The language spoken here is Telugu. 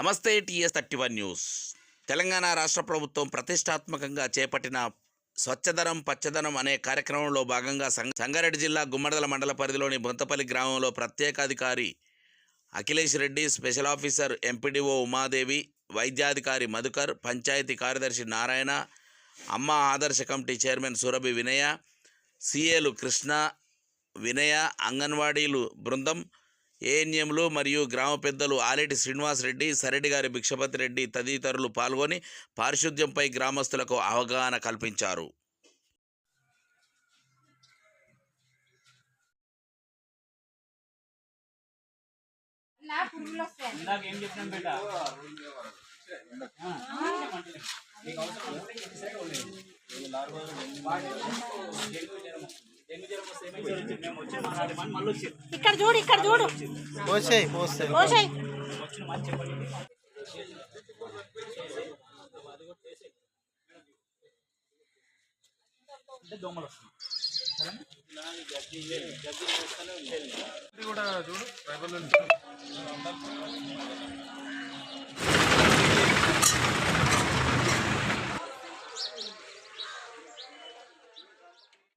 నమస్తే TS thirty one news. Telangana రాష్ట్ర ప్రభుత్వం ప్రతిష్టాత్మకంగా చేపట్టిన స్వచ్ఛధనం పచ్చదనం అనే కార్యక్రమంలో భాగంగా సంగ సంగారెడ్డి జిల్లా గుమ్మడదల మండల పరిధిలోని బొంతపల్లి గ్రామంలో ప్రత్యేకాధికారి Akhilesh Reddy special officer MPDO Umadevi వైద్యాధికారి మధుకర్ పంచాయతీ కార్యదర్శి నారాయణ అమ్మ ఆదర్శ కమిటీ చైర్మన్ సురభి వినయ సిఏలు కృష్ణ వినయ అంగన్వాడీలు బృందం ఏఎన్ఎంలు మరియు గ్రామ పెద్దలు ఆలేటి శ్రీనివాస్ రెడ్డి సరెడ్డి గారి భిక్షపతి రెడ్డి తదితరులు పాల్గొని పారిశుద్ధ్యంపై గ్రామస్తులకు అవగాహన కల్పించారు. ఏం ఇక్కడ చూడు ఇక్కడ చూడు. పోసాయి చెప్పండి అంటే దోమలు వస్తున్నాయి. కూడా చూడు